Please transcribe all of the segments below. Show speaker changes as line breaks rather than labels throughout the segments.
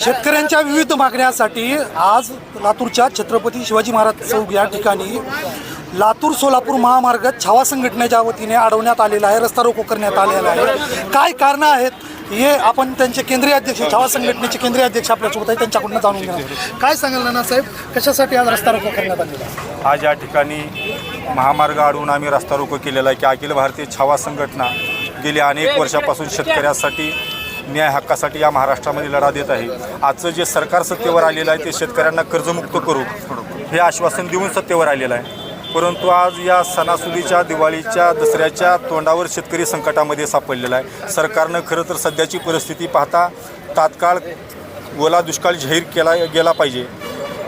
शेतकऱ्यांच्या विविध मागण्यासाठी आज लातूरच्या छत्रपती शिवाजी महाराज चौक या ठिकाणी लातूर सोलापूर महामार्ग छावा संघटनेच्या वतीने अडवण्यात आलेला आहे रस्ता रोको करण्यात आलेला आहे. काय कारणं आहेत हे आपण त्यांचे केंद्रीय अध्यक्ष छावा संघटनेचे केंद्रीय अध्यक्ष आपल्यासोबत आहे त्यांच्याकडून जाणून घेणार काय सांगाल साहेब? कशासाठी आज रस्ता रोको करण्यात आलेला
आज या ठिकाणी महामार्ग अडवून आम्ही रस्ता रोको केलेला आहे की अखिल भारतीय छावा संघटना गेली अनेक वर्षापासून शेतकऱ्यासाठी न्याय हक्कासाठी या महाराष्ट्रामध्ये लढा देत आहे. आजचं जे सरकार सत्तेवर आलेलं आहे ते शेतकऱ्यांना कर्जमुक्त करू हे आश्वासन देऊन सत्तेवर आलेलं आहे. परंतु आज या सणासुदीच्या दिवाळीच्या दसऱ्याच्या तोंडावर शेतकरी संकटामध्ये सापडलेला आहे. सरकारनं खरं तर सध्याची परिस्थिती पाहता तात्काळ ओला दुष्काळ जाहीर केला गेला पाहिजे.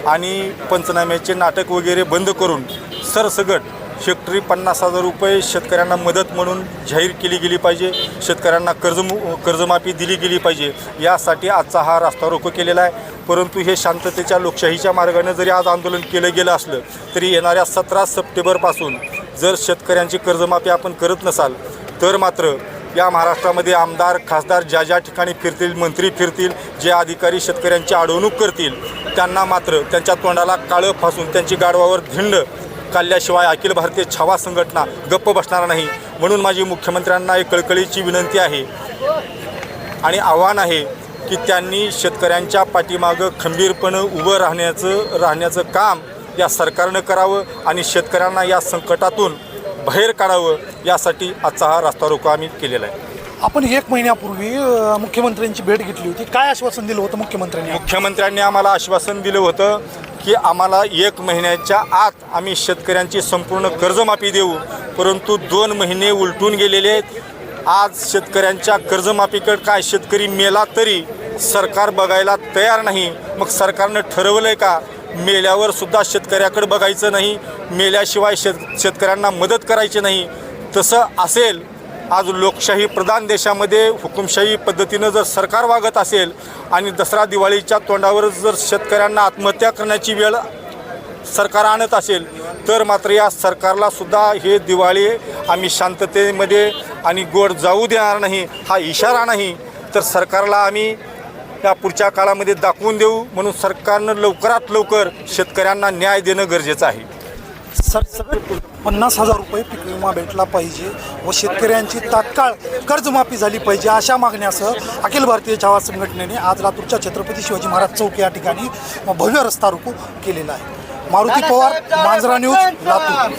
आणि पंचनाम्याचे नाटक वगैरे बंद करून सरसगट हेक्टरी पन्नास हजार रुपये शेतकऱ्यांना मदत म्हणून जाहीर केली गेली पाहिजे. शेतकऱ्यांना कर्ज कर्जमाफी दिली गेली पाहिजे. यासाठी आजचा हा रास्ता रोको केलेला आहे. परंतु हे शांततेच्या लोकशाहीच्या मार्गाने जरी आज आंदोलन केलं गेलं असलं तरी येणाऱ्या सतरा सप्टेंबरपासून जर शेतकऱ्यांची कर्जमाफी आपण करत नसाल तर मात्र या महाराष्ट्रामध्ये आमदार खासदार ज्या ज्या ठिकाणी फिरतील मंत्री फिरतील जे अधिकारी शेतकऱ्यांची अडवणूक करतील त्यांना मात्र त्यांच्या तोंडाला काळं फासून त्यांची गाडवावर धिंड काढल्याशिवाय अखिल भारतीय छावा संघटना गप्प बसणार नाही. म्हणून माझी मुख्यमंत्र्यांना एक कळकळीची विनंती आहे आणि आव्हान आहे की त्यांनी शेतकऱ्यांच्या पाठीमागं खंबीरपणं उभं राहण्याचं राहण्याचं काम या सरकारनं करावं आणि शेतकऱ्यांना या संकटातून बाहेर काढावं यासाठी आजचा हा रास्ता रोको आम्ही केलेला आहे.
आपण एक महिन्यापूर्वी मुख्यमंत्र्यांची भेट घेतली होती. काय आश्वासन दिलं होतं मुख्यमंत्र्यांनी?
मुख्यमंत्र्यांनी आम्हाला आश्वासन दिलं होतं की आम्हाला एक महिन्याच्या आत आम्ही शेतकऱ्यांची संपूर्ण कर्जमाफी देऊ. परंतु दोन महिने उलटून गेलेले आहेत. आज शेतकऱ्यांच्या कर्जमाफीकडे काय शेतकरी मेला तरी सरकार बघायला तयार नाही. मग सरकारनं ठरवलं आहे का? मेल्यावर सुद्धा शेतकऱ्याकडे बघायचं नाही. मेल्याशिवाय शेत शेतकऱ्यांना मदत करायची नाही. तसं असेल आज लोकशाही प्रधान देशामध्ये हुकुमशाही पद्धतीनं जर सरकार वागत असेल आणि दसरा दिवाळीच्या तोंडावर जर शेतकऱ्यांना आत्महत्या करण्याची वेळ सरकार आणत असेल तर मात्र या सरकारला सुद्धा हे दिवाळी आम्ही शांततेमध्ये आणि गोड जाऊ देणार नाही हा इशारा नाही. तर सरकारला आम्ही या पुढच्या काळामध्ये दाखवून देऊ म्हणून सरकारनं लवकरात लवकर शेतकऱ्यांना न्याय देणं गरजेचं आहे.
सर सगळं पन्नास हजार रुपये पीक विमा भेटला पाहिजे व शेतकऱ्यांची तात्काळ कर्जमाफी झाली पाहिजे अशा मागण्यासह अखिल भारतीय छावा संघटनेने आज लातूरच्या छत्रपती शिवाजी महाराज चौक या ठिकाणी भव्य रस्ता रोको केलेला आहे. मारुती पवार मांजरा न्यूज लातूर.